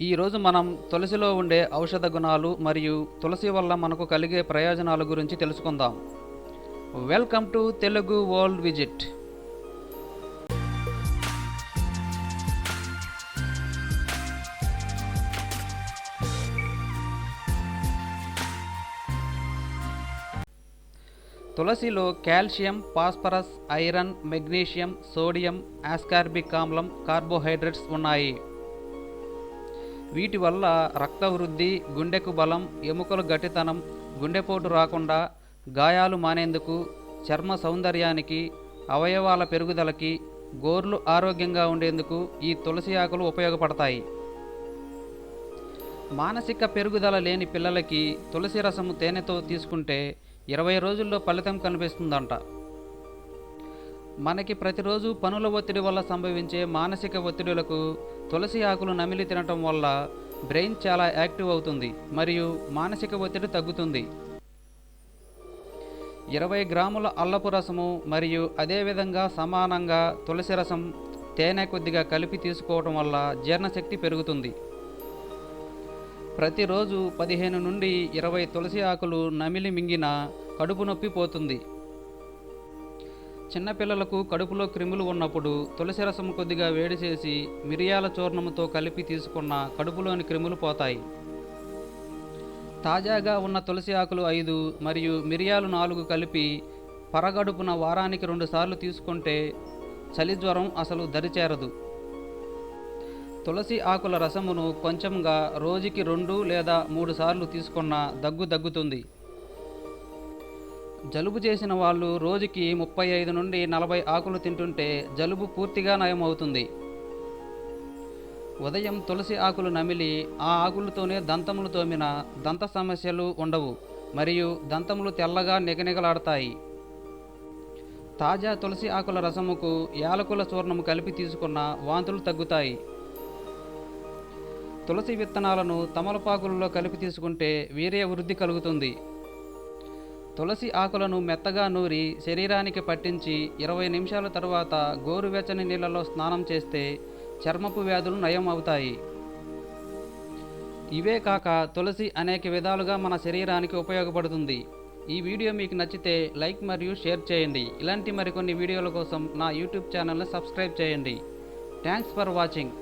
ఈరోజు మనం తులసిలో ఉండే ఔషధ గుణాలు మరియు తులసి వల్ల మనకు కలిగే ప్రయోజనాల గురించి తెలుసుకుందాం. Welcome to Telugu world visit తులసిలో calcium phosphorus iron magnesium sodium ascorbic ఆమ్లం కార్బోహైడ్రేట్స్ ఉన్నాయి. వీటి వల్ల రక్త వృద్ధి గుండెకు బలం ఎముకలు గట్టితనం గుండెపోటు రాకుండా గాయాలు మానేందుకు చర్మ సౌందర్యానికి అవయవాల పెరుగుదలకి గోర్లు ఆరోగ్యంగా ఉండేందుకు ఈ తులసి ఆకులు ఉపయోగపడతాయి. మానసిక పెరుగుదల లేని పిల్లలకి తులసి రసము తేనెతో తీసుకుంటే ఇరవై రోజుల్లో ఫలితం కనిపిస్తుందంట. మనకి ప్రతిరోజు పనుల ఒత్తిడి వల్ల సంభవించే మానసిక ఒత్తిడులకు తులసి ఆకులు నమిలి తినటం వల్ల బ్రెయిన్ చాలా యాక్టివ్ అవుతుంది మరియు మానసిక ఒత్తిడి తగ్గుతుంది. ఇరవై గ్రాముల అల్లపు రసము మరియు అదేవిధంగా సమానంగా తులసి రసం తేనె కొద్దిగా కలిపి తీసుకోవటం వల్ల జీర్ణశక్తి పెరుగుతుంది. ప్రతిరోజు పదిహేను నుండి ఇరవై తులసి ఆకులు నమిలి మింగిన కడుపు నొప్పి పోతుంది. చిన్నపిల్లలకు కడుపులో క్రిములు ఉన్నప్పుడు తులసి రసం కొద్దిగా వేడి చేసి మిరియాల చూర్ణముతో కలిపి తీసుకున్న కడుపులోని క్రిములు పోతాయి. తాజాగా ఉన్న తులసి ఆకులు ఐదు మరియు మిరియాలు నాలుగు కలిపి పరగడుపున వారానికి రెండు సార్లు తీసుకుంటే చలి జ్వరం అసలు దరిచేరదు. తులసి ఆకుల రసమును కొంచెంగా రోజుకి రెండు లేదా మూడు సార్లు తీసుకున్న దగ్గు దగ్గుతుంది జలుబు చేసిన వాళ్ళు రోజుకి ముప్పై ఐదు నుండి నలభై ఆకులు తింటుంటే జలుబు పూర్తిగా నయమవుతుంది. ఉదయం తులసి ఆకులు నమిలి ఆ ఆకులతోనే దంతములు తోమిన దంత సమస్యలు ఉండవు మరియు దంతములు తెల్లగా నిగనిగలాడతాయి. తాజా తులసి ఆకుల రసముకు యాలకుల చూర్ణము కలిపి తీసుకున్న వాంతులు తగ్గుతాయి. తులసి విత్తనాలను తమలపాకులలో కలిపి తీసుకుంటే వీర్య వృద్ధి కలుగుతుంది. తులసి ఆకులను మెత్తగా నూరి శరీరానికి పట్టించి ఇరవై నిమిషాల తర్వాత గోరువెచ్చని నీళ్ళలో స్నానం చేస్తే చర్మపు వ్యాధులు నయం అవుతాయి ఇవే కాక తులసి అనేక విధాలుగా మన శరీరానికి ఉపయోగపడుతుంది. ఈ వీడియో మీకు నచ్చితే లైక్ మరియు షేర్ చేయండి. ఇలాంటి మరికొన్ని వీడియోల కోసం నా యూట్యూబ్ ఛానల్ని సబ్స్క్రైబ్ చేయండి. Thanks for watching.